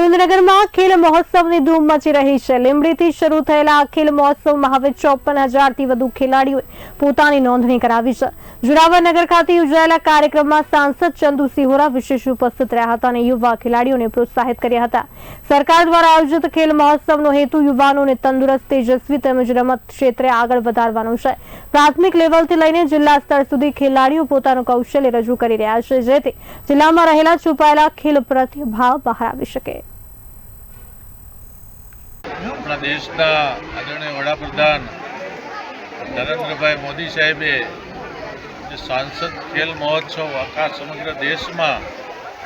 સુરેન્દ્રનગરમાં ખેલ મહોત્સવની ધૂમ મચી રહી છે. લીંબડીથી શરૂ થયેલા આ ખેલ મહોત્સવમાં હવે ચોપન હજારથી વધુ ખેલાડીઓએ પોતાની નોંધણી કરાવી છે. જોરાવરનગર ખાતે યોજાયેલા કાર્યક્રમમાં સાંસદ ચંદુ સિહોરા વિશેષ ઉપસ્થિત રહ્યા હતા અને યુવા ખેલાડીઓને પ્રોત્સાહિત કર્યા હતા. સરકાર દ્વારા આયોજિત ખેલ મહોત્સવનો હેતુ યુવાનોને તંદુરસ્ત, તેજસ્વી તેમજ રમત ક્ષેત્રે આગળ વધારવાનો છે. પ્રાથમિક લેવલથી લઈને જિલ્લા સ્તર સુધી ખેલાડીઓ પોતાનું કૌશલ્ય રજૂ કરી રહ્યા છે, જેથી જિલ્લામાં રહેલા છુપાયેલા ખેલ પ્રતિભાવ બહાર આવી શકે. આપણા દેશના આદરણીય વડાપ્રધાન નરેન્દ્રભાઈ મોદી સાહેબે જે સાંસદ ખેલ મહોત્સવ આખા સમગ્ર દેશમાં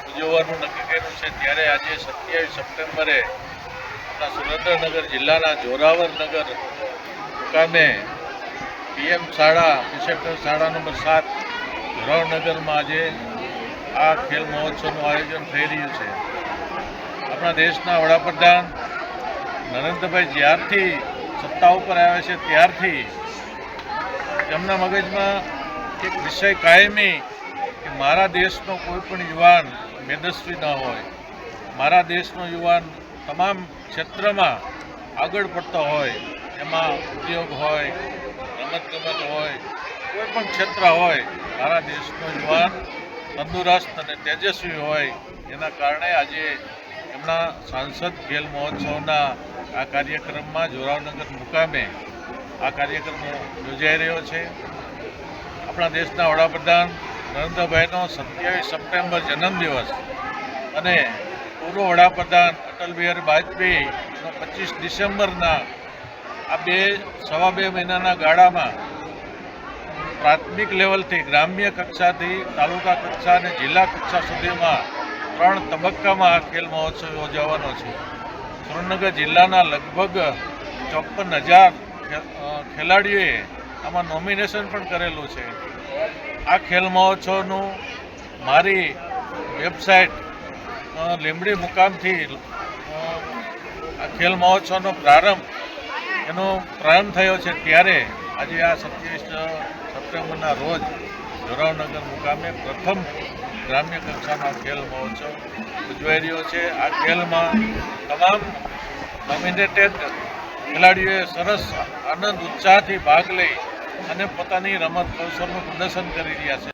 ઉજવવાનું નક્કી કર્યું છે, ત્યારે આજે સત્યાવીસ સપ્ટેમ્બરે આપણા સુરેન્દ્રનગર જિલ્લાના જોરાવરનગર મુકામે પીએમ શાળા, રિસેપ્ટર શાળા નંબર સાત જોરાવરનગરમાં આજે આ ખેલ મહોત્સવનું આયોજન થઈ રહ્યું છે. આપણા દેશના વડાપ્રધાન નરેન્દ્રભાઈ જ્યારથી સત્તા ઉપર આવ્યા છે, ત્યારથી તેમના મગજમાં એક વિષય કાયમી કે મારા દેશનો કોઈ પણ યુવાન મેદસ્વી ન હોય. મારા દેશનો યુવાન તમામ ક્ષેત્રમાં આગળ પડતો હોય, એમાં ઉદ્યોગ હોય રમતગમત હોય, કોઈ પણ ક્ષેત્ર હોય, મારા દેશનો યુવાન તંદુરસ્ત અને તેજસ્વી હોય, એના કારણે આજે એમના સાંસદ ખેલ મહોત્સવના આ કાર્યક્રમમાં જોરાવનગર મુકામે આ કાર્યક્રમ યોજાઈ રહ્યો છે. આપણા દેશના વડાપ્રધાન નરેન્દ્રભાઈનો સત્યાવીસ સપ્ટેમ્બર જન્મદિવસ અને પૂર્વ વડાપ્રધાન અટલ બિહારી વાજપેયીનો પચીસ ડિસેમ્બરના આ બે, સવા બે મહિનાના ગાળામાં પ્રાથમિક લેવલથી ગ્રામ્ય કક્ષાથી તાલુકા કક્ષા અને જિલ્લા કક્ષા સુધીમાં ત્રણ તબક્કામાં આ ખેલ મહોત્સવ યોજાવાનો છે. સુરેન્દ્રનગર જિલ્લાના લગભગ ચોપન હજાર ખેલાડીઓએ આમાં નોમિનેશન પણ કરેલું છે. આ ખેલ મહોત્સવનું મારી વેબસાઇટ લીંબડી મુકામથી આ ખેલ મહોત્સવનો પ્રારંભ એનો પ્રારંભ થયો છે ત્યારે. આજે આ સત્યાવીસ સપ્ટેમ્બરના રોજ જોરાવનગર મુકામે પ્રથમ ગ્રામ્ય કક્ષાનો ખેલ મહોત્સવ ઉજવાઈ રહ્યો છે. આ ખેલમાં તમામ નોમિનેટેડ ખેલાડીઓએ સરસ આનંદ, ઉત્સાહથી ભાગ લઈ અને પોતાની રમત કૌશલનું પ્રદર્શન કરી રહ્યા છે.